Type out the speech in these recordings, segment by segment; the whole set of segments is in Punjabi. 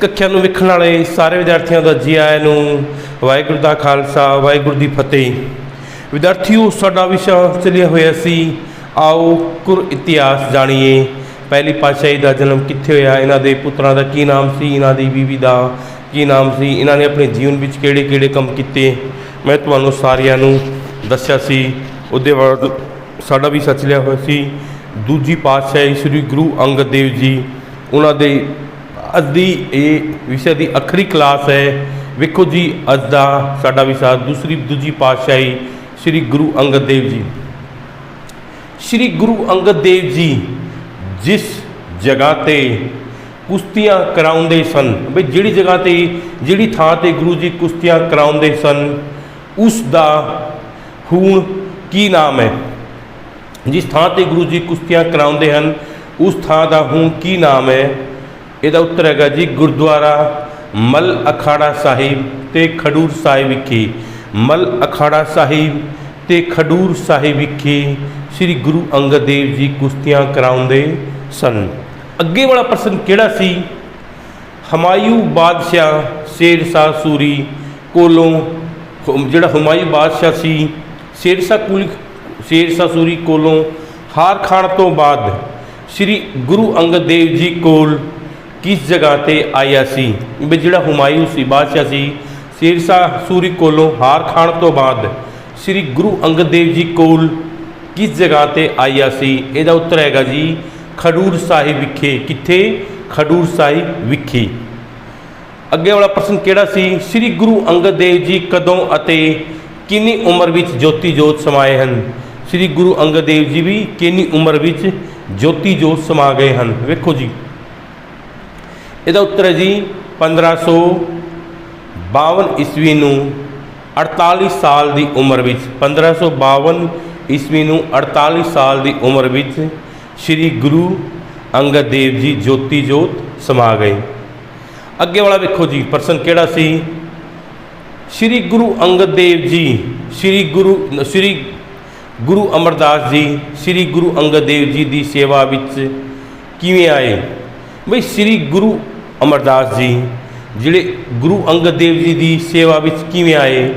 ਕੱਖਿਆ ਨੂੰ ਵੇਖਣ ਵਾਲੇ ਸਾਰੇ ਵਿਦਿਆਰਥੀਆਂ ਦਾ ਜੀ ਆਇਆਂ ਨੂੰ ਵਾਹਿਗੁਰੂ ਦਾ ਖਾਲਸਾ, ਵਾਹਿਗੁਰੂ ਦੀ ਫਤਿਹ। ਵਿਦਿਆਰਥੀਓ, ਸਾਡਾ ਵਿਸ਼ਾ ਚੱਲਿਆ ਹੋਇਆ ਸੀ। ਆਓ ਕੁਰ ਇਤਿਹਾਸ ਜਾਣੀਏ। ਪਹਿਲੀ ਪਾਤਸ਼ਾਹੀ ਦਾ ਜਨਮ ਕਿੱਥੇ ਹੋਇਆ? ਇਹਨਾਂ ਦੇ ਪੁੱਤਰਾਂ ਦਾ ਕੀ ਨਾਮ ਸੀ? ਇਹਨਾਂ ਦੀ ਬੀਵੀ ਦਾ ਕੀ ਨਾਮ ਸੀ? ਇਹਨਾਂ ਨੇ ਆਪਣੇ ਜੀਵਨ ਵਿੱਚ ਕਿਹੜੇ ਕਿਹੜੇ ਕੰਮ ਕੀਤੇ? ਮੈਂ ਤੁਹਾਨੂੰ ਸਾਰਿਆਂ ਨੂੰ ਦੱਸਿਆ ਸੀ। ਉਹਦੇ ਬਾਅਦ ਸਾਡਾ ਵੀ ਸੱਚ ਲਿਆ ਹੋਇਆ ਸੀ। ਦੂਜੀ ਪਾਤਸ਼ਾਹੀ ਸ੍ਰੀ ਗੁਰੂ ਅੰਗਦ ਦੇਵ ਜੀ, ਉਹਨਾਂ ਦੇ ਅੱਜ ਦੀ ਇਹ ਵਿਸ਼ੇ ਦੀ ਅਖਰੀ ਕਲਾਸ ਹੈ। ਵੇਖੋ ਜੀ, ਅੱਜ ਦਾ ਸਾਡਾ ਵਿਸ਼ਾ, ਦੂਸਰੀ, ਦੂਜੀ ਪਾਤਸ਼ਾਹੀ ਸ੍ਰੀ ਗੁਰੂ ਅੰਗਦ ਦੇਵ ਜੀ। ਸ੍ਰੀ ਗੁਰੂ ਅੰਗਦ ਦੇਵ ਜੀ ਜਿਸ ਜਗ੍ਹਾ ਤੇ ਕੁਸ਼ਤੀਆਂ ਕਰਾਉਂਦੇ ਸਨ, ਬਈ ਜਿਹੜੀ ਜਗ੍ਹਾ ਤੇ, ਜਿਹੜੀ ਥਾਂ ਤੇ ਗੁਰੂ ਜੀ ਕੁਸ਼ਤੀਆਂ ਕਰਾਉਂਦੇ ਸਨ, ਉਸ ਦਾ ਹੁਣ ਕੀ ਨਾਮ ਹੈ? ਜਿਸ ਥਾਂ ਤੇ ਗੁਰੂ ਜੀ ਕੁਸ਼ਤੀਆਂ ਕਰਾਉਂਦੇ ਹਨ, ਉਸ ਥਾਂ ਦਾ ਹੁਣ ਕੀ ਨਾਮ ਹੈ? ਇਹਦਾ ਉੱਤਰ ਹੈਗਾ ਜੀ ਗੁਰਦੁਆਰਾ ਮਲ ਅਖਾੜਾ ਸਾਹਿਬ ਤੇ ਖਡੂਰ ਸਾਹਿਬ ਵਿਖੇ। ਮਲ ਅਖਾੜਾ ਸਾਹਿਬ ਤੇ ਖਡੂਰ ਸਾਹਿਬ ਵਿਖੇ ਸ੍ਰੀ ਗੁਰੂ ਅੰਗਦ ਦੇਵ ਜੀ ਕੁਸ਼ਤੀਆਂ ਕਰਾਉਂਦੇ ਸਨ। ਅੱਗੇ ਵਾਲਾ ਪ੍ਰਸ਼ਨ ਕਿਹੜਾ ਸੀ? ਹਮਾਯੂ ਬਾਦਸ਼ਾਹ ਸ਼ੇਰਸ਼ਾਹ ਸੂਰੀ ਕੋਲੋਂ ਜਿਹੜਾ ਹਮਾਯੂ ਬਾਦਸ਼ਾਹ ਸੀ ਸ਼ੇਰਸ਼ਾਹ ਕੁਲ, ਸ਼ੇਰ ਸੂਰੀ ਕੋਲੋਂ ਹਾਰ ਖਾਣ ਤੋਂ ਬਾਅਦ ਸ੍ਰੀ ਗੁਰੂ ਅੰਗਦ ਦੇਵ ਜੀ ਕੋਲ ਕਿਸ ਜਗ੍ਹਾ ਤੇ ਆਇਆ ਸੀ? ਵੀ ਜਿਹੜਾ ਹੁਮਾਯੂ ਸੀ, ਬਾਦਸ਼ਾਹ ਸੀ, ਸਿਰਸਾ ਸੂਰੀ ਕੋਲੋਂ ਹਾਰ ਖਾਣ ਤੋਂ ਬਾਅਦ ਸ੍ਰੀ ਗੁਰੂ ਅੰਗਦ ਦੇਵ ਜੀ ਕੋਲ ਕਿਸ ਜਗ੍ਹਾ ਤੇ ਆਇਆ ਸੀ? ਇਹਦਾ ਉੱਤਰ ਹੈਗਾ ਜੀ, ਖਡੂਰ ਸਾਹਿਬ ਵਿਖੇ। ਕਿੱਥੇ? ਖਡੂਰ ਸਾਹਿਬ ਵਿਖੇ। ਅੱਗੇ ਵਾਲਾ ਪ੍ਰਸ਼ਨ ਕਿਹੜਾ ਸੀ? ਸ੍ਰੀ ਗੁਰੂ ਅੰਗਦ ਦੇਵ ਜੀ ਕਦੋਂ ਅਤੇ ਕਿੰਨੀ ਉਮਰ ਵਿੱਚ ਜੋਤੀ ਜੋਤ ਸਮਾਏ ਹਨ? ਸ੍ਰੀ ਗੁਰੂ ਅੰਗਦ ਦੇਵ ਜੀ ਵੀ ਕਿੰਨੀ ਉਮਰ ਵਿੱਚ ਜੋਤੀ ਜੋਤ ਸਮਾ ਗਏ ਹਨ? ਵੇਖੋ ਜੀ। ਇਹਦਾ ਉੱਤਰ ਹੈ ਜੀ 1552 ਈਸਵੀ ਨੂੰ 48 ਸਾਲ ਦੀ ਉਮਰ ਵਿੱਚ 1552 ਈਸਵੀ ਨੂੰ 48 ਸਾਲ ਦੀ ਉਮਰ ਵਿੱਚ ਸ੍ਰੀ ਗੁਰੂ ਅੰਗਦ ਦੇਵ ਜੀ ਜੋਤੀ ਜੋਤ ਸਮਾ ਗਏ। ਅੱਗੇ ਵਾਲਾ ਵੇਖੋ ਜੀ, ਪ੍ਰਸ਼ਨ ਕਿਹੜਾ ਸੀ? ਸ੍ਰੀ ਗੁਰੂ ਅੰਗਦ ਦੇਵ ਜੀ, ਸ੍ਰੀ ਗੁਰੂ ਸ੍ਰੀ ਗੁਰੂ ਅਮਰਦਾਸ ਜੀ, ਸ੍ਰੀ ਗੁਰੂ ਅੰਗਦ ਦੇਵ ਜੀ ਦੀ ਸੇਵਾ ਵਿੱਚ ਕਿਵੇਂ ਆਏ? ਬਈ ਸ੍ਰੀ ਗੁਰੂ ਅਮਰਦਾਸ ਜੀ, ਜਿਹੜੇ ਗੁਰੂ ਅੰਗਦ ਦੇਵ ਜੀ ਦੀ ਸੇਵਾ ਵਿੱਚ ਕਿਵੇਂ ਆਏ?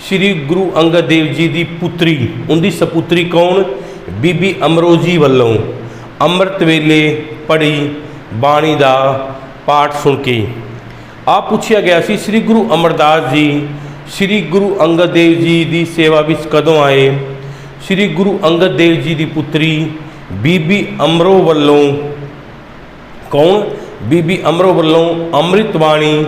ਸ੍ਰੀ ਗੁਰੂ ਅੰਗਦ ਦੇਵ ਜੀ ਦੀ ਪੁੱਤਰੀ, ਉਹਦੀ ਸਪੁੱਤਰੀ ਕੌਣ? ਬੀਬੀ ਅਮਰੋਜੀ ਵੱਲੋਂ ਅੰਮ੍ਰਿਤ ਵੇਲੇ ਪੜ੍ਹੀ ਬਾਣੀ ਦਾ ਪਾਠ ਸੁਣ ਕੇ। ਆ ਪੁੱਛਿਆ ਗਿਆ ਸੀ, ਸ੍ਰੀ ਗੁਰੂ ਅਮਰਦਾਸ ਜੀ, ਸ੍ਰੀ ਗੁਰੂ ਅੰਗਦ ਦੇਵ ਜੀ ਦੀ ਸੇਵਾ ਵਿੱਚ ਕਦੋਂ ਆਏ? ਸ੍ਰੀ ਗੁਰੂ ਅੰਗਦ ਦੇਵ ਜੀ ਦੀ ਪੁੱਤਰੀ ਬੀਬੀ ਅਮਰੋ ਵੱਲੋਂ ਕੌਣ? ਬੀਬੀ ਅਮਰੋ ਵੱਲੋਂ ਅੰਮ੍ਰਿਤ ਬਾਣੀ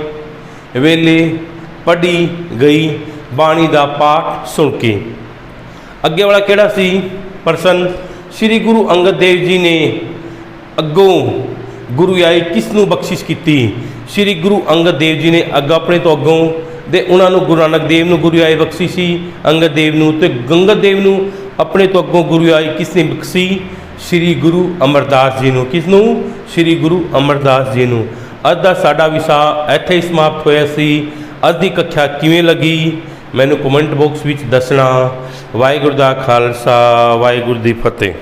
ਵੇਲੇ ਪੜ੍ਹੀ ਗਈ ਬਾਣੀ ਦਾ ਪਾਠ ਸੁਣ ਕੇ। ਅੱਗੇ ਵਾਲਾ ਕਿਹੜਾ ਸੀ? ਪ੍ਰਸ਼ਨ, ਸ੍ਰੀ ਗੁਰੂ ਅੰਗਦ ਦੇਵ ਜੀ ਨੇ ਅੱਗੋਂ ਗੁਰੂ ਆਈ ਕਿਸ ਨੂੰ ਬਖਸ਼ਿਸ਼ ਕੀਤੀ? ਸ੍ਰੀ ਗੁਰੂ ਅੰਗਦ ਦੇਵ ਜੀ ਨੇ ਅੱਗ ਆਪਣੇ ਤੋਂ ਅੱਗੋਂ ਦੇ ਉਹਨਾਂ ਨੂੰ ਗੁਰੂ ਨਾਨਕ ਦੇਵ ਨੂੰ ਗੁਰੂ ਆਈ ਬਖਸ਼ੀ ਸੀ, ਅੰਗਦ ਦੇਵ ਨੂੰ ਤੇ ਗੰਗਦ ਦੇਵ ਨੂੰ ਆਪਣੇ ਤੋਂ ਅੱਗੋਂ ਗੁਰੂ ਆਈ ਕਿਸ ਨੇ ਬਖਸ਼ੀ? ਸ੍ਰੀ ਗੁਰੂ ਅਮਰਦਾਸ ਜੀ ਨੂੰ, ਕਿਸ ਨੂੰ? ਸ੍ਰੀ ਗੁਰੂ ਅਮਰਦਾਸ ਜੀ ਨੂੰ। ਅੱਜ ਦਾ ਸਾਡਾ ਵਿਸ਼ਾ ਇੱਥੇ ਹੀ ਸਮਾਪਤ ਹੋਇਆ ਸੀ। ਅੱਜ ਦੀ ਕੱਖਿਆ ਕਿਵੇਂ ਲੱਗੀ? ਮੈਨੂੰ ਕਮੈਂਟ ਬਾਕਸ ਵਿੱਚ ਦੱਸਣਾ। ਵਾਹਿਗੁਰੂ ਦਾ ਖਾਲਸਾ, ਵਾਹਿਗੁਰੂ ਦੀ ਫਤਿਹ।